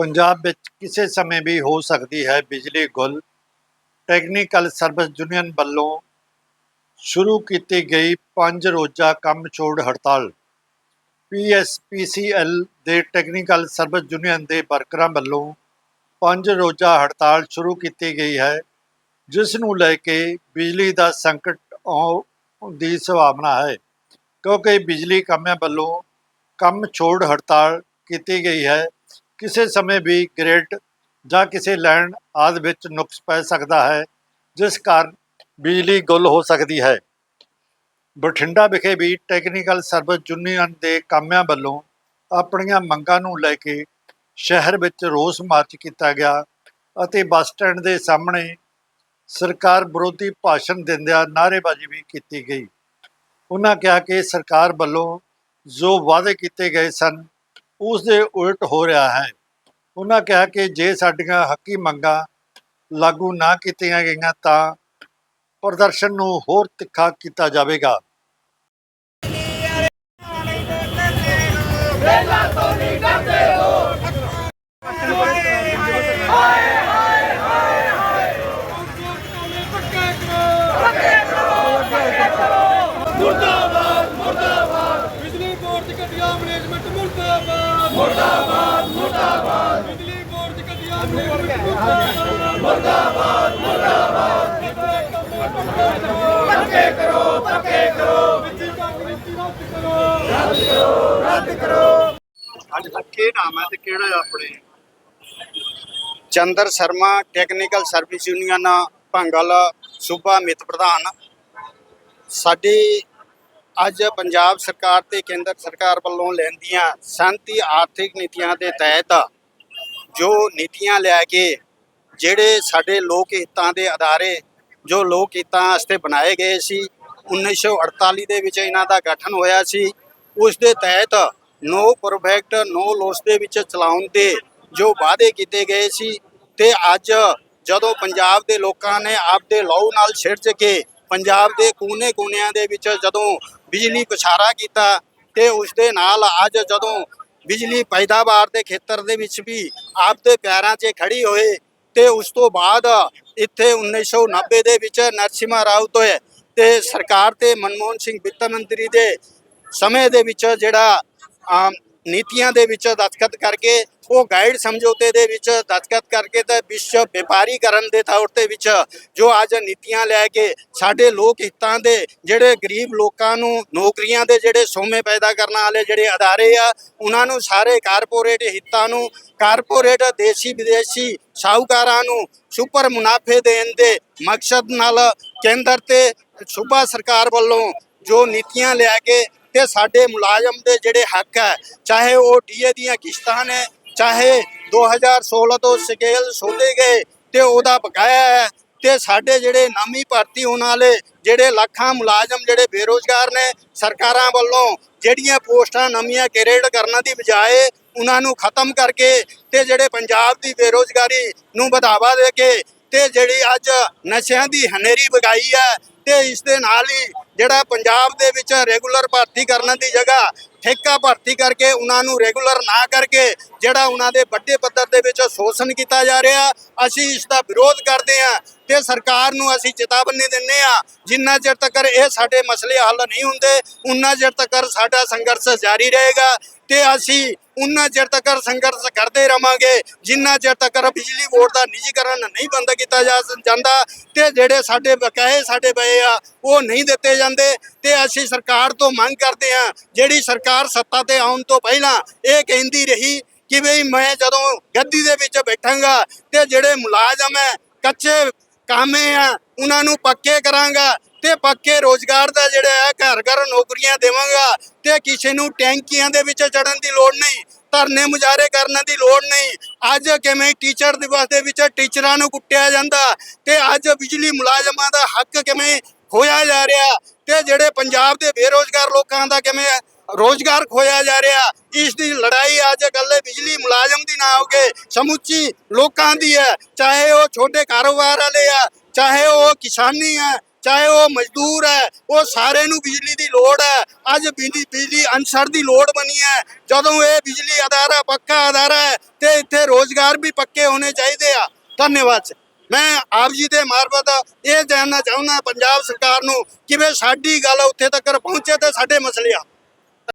ਪੰਜਾਬ ਵਿੱਚ ਕਿਸੇ ਸਮੇਂ ਵੀ ਹੋ ਸਕਦੀ ਹੈ ਬਿਜਲੀ ਗੁੱਲ। ਟੈਕਨੀਕਲ ਸਰਵਿਸ ਯੂਨੀਅਨ ਵੱਲੋਂ ਸ਼ੁਰੂ ਕੀਤੀ ਗਈ ਪੰਜ ਰੋਜ਼ਾ ਕੰਮ ਛੋੜ ਹੜਤਾਲ। ਪੀਐਸਪੀਸੀਐਲ ਦੇ ਟੈਕਨੀਕਲ ਸਰਵਿਸ ਯੂਨੀਅਨ ਦੇ ਵਰਕਰਾਂ ਵੱਲੋਂ ਪੰਜ ਰੋਜ਼ਾ ਹੜਤਾਲ ਸ਼ੁਰੂ ਕੀਤੀ ਗਈ ਹੈ, ਜਿਸ ਨੂੰ ਲੈ ਕੇ ਬਿਜਲੀ ਦਾ ਸੰਕਟ ਆਉਣ ਦੀ ਸੰਭਾਵਨਾ ਹੈ, ਕਿਉਂਕਿ ਬਿਜਲੀ ਕਾਮਿਆਂ ਵੱਲੋਂ ਕੰਮ ਛੋੜ ਹੜਤਾਲ ਕੀਤੀ ਗਈ ਹੈ। ਕਿਸੇ ਸਮੇਂ ਵੀ ਗ੍ਰਿਡ ਜਾਂ ਕਿਸੇ ਲਾਈਨ ਆਦਿ ਵਿੱਚ ਨੁਕਸ ਪੈ ਸਕਦਾ ਹੈ, ਜਿਸ ਕਾਰਨ ਬਿਜਲੀ ਗੁੱਲ ਹੋ ਸਕਦੀ ਹੈ। ਬਠਿੰਡਾ ਵਿਖੇ ਵੀ ਟੈਕਨੀਕਲ ਸਰਵਿਸ ਯੂਨੀਅਨ ਦੇ ਕਾਮਿਆਂ ਵੱਲੋਂ ਆਪਣੀਆਂ ਮੰਗਾਂ ਨੂੰ ਲੈ ਕੇ ਸ਼ਹਿਰ ਵਿੱਚ ਰੋਸ ਮਾਰਚ ਕੀਤਾ ਗਿਆ ਅਤੇ ਬੱਸ ਸਟੈਂਡ ਦੇ ਸਾਹਮਣੇ ਸਰਕਾਰ ਵਿਰੋਧੀ ਭਾਸ਼ਣ ਦਿੰਦਿਆਂ ਨਾਅਰੇਬਾਜ਼ੀ ਵੀ ਕੀਤੀ ਗਈ। ਉਹਨਾਂ ਕਿਹਾ ਕਿ ਸਰਕਾਰ ਵੱਲੋਂ ਜੋ ਵਾਅਦੇ ਕੀਤੇ ਗਏ ਸਨ ਉਸ ਦੇ ਉਲਟ ਹੋ ਰਿਹਾ ਹੈ। ਉਹਨਾਂ ਕਿਹਾ ਕਿ ਜੇ ਸਾਡੀਆਂ ਹੱਕੀ ਮੰਗਾਂ ਲਾਗੂ ਨਾ ਕੀਤੀਆਂ ਗਈਆਂ ਤਾਂ ਪ੍ਰਦਰਸ਼ਨ ਨੂੰ ਹੋਰ ਤਿੱਖਾ ਕੀਤਾ ਜਾਵੇਗਾ। ਬਿਜਲੀ ਬੋਰਡ ਦੀ ਘਟੀਆ ਮੈਨੇਜਮੈਂਟ ਮੁਰਦਾਬਾਦ ਮੁਰਦਾਬਾਦ ਬਿਜਲੀ ਬੋਰਡ ਦੀ ਮੁਰਦਾਬਾਦ ਮੁਰਦਾਬਾਦ ਮੁਰਦਾਬਾਦ ਪੱਕੇ ਕਰੋ ਪੱਕੇ ਕਰੋ ਬਿਜਲੀ ਕਾਂਗਰਸੀ ਰੱਦ ਕਰੋ ਅੱਜ ਕੀ ਨਾਮ ਹੈ ਤੇ ਕਿਹੜਾ ਆਪਣੇ Chander Sharma technical service union Bhangal ਸੂਬਾ ਮਿਤ ਪ੍ਰਧਾਨ। ਸਾਡੀ ਅੱਜ ਪੰਜਾਬ ਸਰਕਾਰ ਤੇ ਕੇਂਦਰ ਸਰਕਾਰ ਵੱਲੋਂ ਲੈਂਦੀਆਂ ਸ਼ਾਂਤੀ ਆਰਥਿਕ ਨੀਤੀਆਂ ਦੇ ਤਹਿਤ ਜੋ ਨੀਤੀਆਂ ਲੈ ਕੇ ਜਿਹੜੇ ਸਾਡੇ ਲੋਕ ਹਿੱਤਾਂ ਦੇ ਅਦਾਰੇ ਜੋ ਲੋਕ ਹਿੱਤਾਂ ਵਾਸਤੇ ਬਣਾਏ ਗਏ ਸੀ 1948 ਦੇ ਵਿੱਚ ਇਹਨਾਂ ਦਾ ਗਠਨ ਹੋਇਆ ਸੀ, ਉਸ ਦੇ ਤਹਿਤ ਨੋ ਪ੍ਰੋਫੈਕਟ ਨੋ ਲੋਸ ਦੇ ਵਿੱਚ ਚਲਾਉਣ ਦੇ ਜੋ ਵਾਅਦੇ ਕੀਤੇ ਗਏ ਸੀ ਤੇ ਅੱਜ ਜਦੋਂ ਪੰਜਾਬ ਦੇ ਲੋਕਾਂ ਨੇ ਆਪਦੇ ਲਹੂ ਨਾਲ ਛਿੜਚ ਕੇ ਪੰਜਾਬ ਦੇ ਕੋਨੇ-ਕੋਨਿਆਂ ਦੇ ਵਿੱਚ ਜਦੋਂ ਬਿਜਲੀ ਪਛਾਰਾ ਕੀਤਾ ਤੇ ਉਸ ਦੇ ਨਾਲ ਅੱਜ ਜਦੋਂ ਬਿਜਲੀ ਪੈਦਾਵਾਰ ਦੇ ਖੇਤਰ ਦੇ ਵਿੱਚ ਵੀ ਆਪਦੇ ਪਿਆਰਾਂ 'ਚ ਖੜੀ ਹੋਏ ਤੇ ਉਸ ਤੋਂ ਬਾਅਦ ਇੱਥੇ 1990 ਦੇ ਵਿੱਚ ਨਰਸਿਮਾ ਰਾਓ ਹੋਏ ਤੇ ਸਰਕਾਰ ਤੇ ਮਨਮੋਹਨ ਸਿੰਘ ਵਿੱਤ ਮੰਤਰੀ ਦੇ ਸਮੇਂ ਦੇ ਵਿੱਚ ਜਿਹੜਾ ਨੀਤੀਆਂ ਦੇ ਵਿੱਚ ਦਸਤਖਤ ਕਰਕੇ, ਉਹ ਗਾਈਡ ਸਮਝੌਤੇ ਦੇ ਵਿੱਚ ਦਸਤਖਤ ਕਰਕੇ ਤੇ ਵਿਸ਼ਵ ਵਪਾਰੀਕਰਨ ਦੇ ਤੌਰ ਤੇ ਵਿੱਚ ਜੋ ਅੱਜ ਨੀਤੀਆਂ ਲੈ ਕੇ ਸਾਡੇ ਲੋਕ ਹਿੱਤਾਂ ਦੇ ਜਿਹੜੇ ਗਰੀਬ ਲੋਕਾਂ ਨੂੰ ਨੌਕਰੀਆਂ ਦੇ ਜਿਹੜੇ ਸੋਮੇ ਪੈਦਾ ਕਰਨ ਵਾਲੇ ਜਿਹੜੇ ਅਦਾਰੇ ਆ, ਉਹਨਾਂ ਨੂੰ ਸਾਰੇ ਕਾਰਪੋਰੇਟ ਹਿੱਤਾਂ ਨੂੰ, ਕਾਰਪੋਰੇਟ ਦੇਸ਼ੀ ਵਿਦੇਸ਼ੀ ਸ਼ਾਹੂਕਾਰਾਂ ਨੂੰ ਸੁਪਰ ਮੁਨਾਫੇ ਦੇਣ ਦੇ ਮਕਸਦ ਨਾਲ ਕੇਂਦਰ ਤੇ ਸੂਬਾ ਸਰਕਾਰ ਵੱਲੋਂ ਜੋ ਨੀਤੀਆਂ ਲੈ ਕੇ ਤੇ ਸਾਡੇ ਮੁਲਾਜ਼ਮ ਦੇ ਜਿਹੜੇ ਹੱਕ ਹੈ, ਚਾਹੇ ਉਹ ਡੀਏ ਦੀਆਂ ਕਿਸ਼ਤਾਂ ਨੇ, ਚਾਹੇ 2016 ਤੋਂ ਸਕੇਲ ਸੋਧੇ ਗਏ ਤੇ ਉਹਦਾ ਬਕਾਇਆ ਹੈ, ਤੇ ਸਾਡੇ ਜਿਹੜੇ ਨਾਮੀ ਭਰਤੀ ਹੋਣ ਵਾਲੇ ਜਿਹੜੇ ਲੱਖਾਂ ਮੁਲਾਜ਼ਮ ਜਿਹੜੇ ਬੇਰੋਜ਼ਗਾਰ ਨੇ ਸਰਕਾਰਾਂ ਵੱਲੋਂ, ਜਿਹੜੀਆਂ ਪੋਸਟਾਂ ਨਵੀਆਂ ਕ੍ਰੀਏਟ ਕਰਨ ਦੀ ਬਜਾਏ ਉਹਨਾਂ ਨੂੰ ਖਤਮ ਕਰਕੇ ਤੇ ਜਿਹੜੇ ਪੰਜਾਬ ਦੀ ਬੇਰੋਜ਼ਗਾਰੀ ਨੂੰ ਵਧਾਵਾ ਦੇ ਕੇ ਤੇ ਜਿਹੜੀ ਅੱਜ ਨਸ਼ਿਆਂ ਦੀ ਹਨੇਰੀ ਵਗਾਈ ਹੈ, ਤੇ ਇਸ ਦੇ ਨਾਲ ਹੀ ਜਿਹੜਾ ਪੰਜਾਬ ਦੇ ਵਿੱਚ ਰੈਗੂਲਰ ਭਰਤੀ ਕਰਨ ਦੀ ਜਗ੍ਹਾ ਠੇਕਾ ਭਰਤੀ ਕਰਕੇ ਉਹਨਾਂ ਨੂੰ ਰੈਗੂਲਰ ਨਾ ਕਰਕੇ ਜਿਹੜਾ ਉਹਨਾਂ ਦੇ ਵੱਡੇ ਪੱਧਰ ਦੇ ਵਿੱਚ ਸ਼ੋਸ਼ਣ ਕੀਤਾ ਜਾ ਰਿਹਾ, ਅਸੀਂ ਇਸ ਦਾ ਵਿਰੋਧ ਕਰਦੇ ਹਾਂ ਤੇ ਸਰਕਾਰ ਨੂੰ ਅਸੀਂ ਚੇਤਾਵਨੀ ਦਿੰਨੇ ਆ ਜਿੰਨਾ ਚਿਰ ਤੱਕ ਇਹ ਸਾਡੇ ਮਸਲੇ ਹੱਲ ਨਹੀਂ ਹੁੰਦੇ, ਉਨਾ ਚਿਰ ਤੱਕ ਸਾਡਾ ਸੰਘਰਸ਼ ਜਾਰੀ ਰਹੇਗਾ ਤੇ ਅਸੀਂ ਉਨਾ ਚਿਰ ਤੱਕ ਸੰਘਰਸ਼ ਕਰਦੇ ਰਵਾਂਗੇ, ਜਿੰਨਾ ਚਿਰ ਤੱਕ ਬਿਜਲੀ ਬੋਰਡ ਦਾ ਨਿੱਜੀਕਰਨ ਨਹੀਂ ਬੰਦ ਕੀਤਾ ਜਾ ਜਾਂਦਾ, ਤੇ ਜਿਹੜੇ ਸਾਡੇ ਬਕਾਏ ਸਾਡੇ ਪਏ ਆ, ਉਹ ਨਹੀਂ ਦਿੱਤੇ ਜਾਂਦੇ, ਤੇ ਅਸੀਂ ਸਰਕਾਰ ਤੋਂ ਮੰਗ ਕਰਦੇ ਆ ਜਿਹੜੀ ਸਰਕਾਰ ਸੱਤਾ ਤੇ ਆਉਣ ਤੋਂ ਪਹਿਲਾਂ ਇਹ ਕਹਿੰਦੀ ਰਹੀ ਕਿ ਬਈ ਮੈਂ ਜਦੋਂ ਗੱਦੀ ਦੇ ਵਿੱਚ ਬੈਠਾਂਗਾ, ਤੇ ਜਿਹੜੇ ਮੁਲਾਜ਼ਮ ਹੈ, ਕੱਚੇ ਕਾਮੇ ਆ ਉਹਨਾਂ ਨੂੰ ਪੱਕੇ ਕਰਾਂਗਾ, ਤੇ ਪੱਕੇ ਰੋਜ਼ਗਾਰ ਦਾ ਜਿਹੜਾ ਹੈ ਘਰ ਘਰ ਨੌਕਰੀਆਂ ਦੇਵਾਂਗਾ, ਤੇ ਕਿਸੇ ਨੂੰ ਟੈਂਕੀਆਂ ਦੇ ਵਿੱਚ ਚੜਨ ਦੀ ਲੋੜ ਨਹੀਂ ਧਰਨੇ ਮੁਜ਼ਾਹਰੇ ਕਰਨ ਦੀ ਲੋੜ ਨਹੀਂ। ਅੱਜ ਕਿਵੇਂ ਟੀਚਰ ਦਿਵਸ ਦੇ ਵਿੱਚ ਟੀਚਰਾਂ ਨੂੰ ਕੁੱਟਿਆ ਜਾਂਦਾ ਤੇ ਅੱਜ ਬਿਜਲੀ ਮੁਲਾਜ਼ਮਾਂ ਦਾ ਹੱਕ ਕਿਵੇਂ ਖੋਇਆ ਜਾ ਰਿਹਾ ਤੇ ਜਿਹੜੇ ਪੰਜਾਬ ਦੇ ਬੇਰੋਜ਼ਗਾਰ ਲੋਕਾਂ ਦਾ ਕਿਵੇਂ ਰੋਜ਼ਗਾਰ ਖੋਇਆ ਜਾ ਰਿਹਾ, ਇਸ ਦੀ ਲੜਾਈ ਅੱਜ ਇਕੱਲੇ ਬਿਜਲੀ ਮੁਲਾਜ਼ਮ ਦੀ ਨਾ ਹੋ ਕੇ ਸਮੁੱਚੀ ਲੋਕਾਂ ਦੀ ਹੈ। ਚਾਹੇ ਉਹ ਛੋਟੇ ਕਾਰੋਬਾਰ ਵਾਲੇ ਆ, ਚਾਹੇ ਉਹ ਕਿਸਾਨੀ ਹੈ ਚਾਹੇ ਉਹ ਮਜ਼ਦੂਰ ਹੈ, ਉਹ ਸਾਰੇ ਨੂੰ ਬਿਜਲੀ ਦੀ ਲੋੜ ਹੈ। ਅੱਜ ਬਿਜਲੀ ਬਿਜਲੀ ਅਨਸਰ ਦੀ ਲੋੜ ਬਣੀ ਹੈ। ਜਦੋਂ ਇਹ ਬਿਜਲੀ ਅਦਾਰਾ ਪੱਕਾ ਅਦਾਰਾ ਹੈ, ਤੇ ਇੱਥੇ ਰੋਜ਼ਗਾਰ ਵੀ ਪੱਕੇ ਹੋਣੇ ਚਾਹੀਦੇ ਆ। ਧੰਨਵਾਦ ਮੈਂ ਆਪ ਜੀ ਦੇ ਮਾਰਫਤ ਇਹ ਜਾਣਨਾ ਚਾਹੁੰਦਾ, ਪੰਜਾਬ ਸਰਕਾਰ ਨੂੰ ਕਿ ਵੀ ਸਾਡੀ ਗੱਲ ਉੱਥੇ ਤੱਕ ਪਹੁੰਚੇ ਤੇ ਸਾਡੇ ਮਸਲੇ ਆ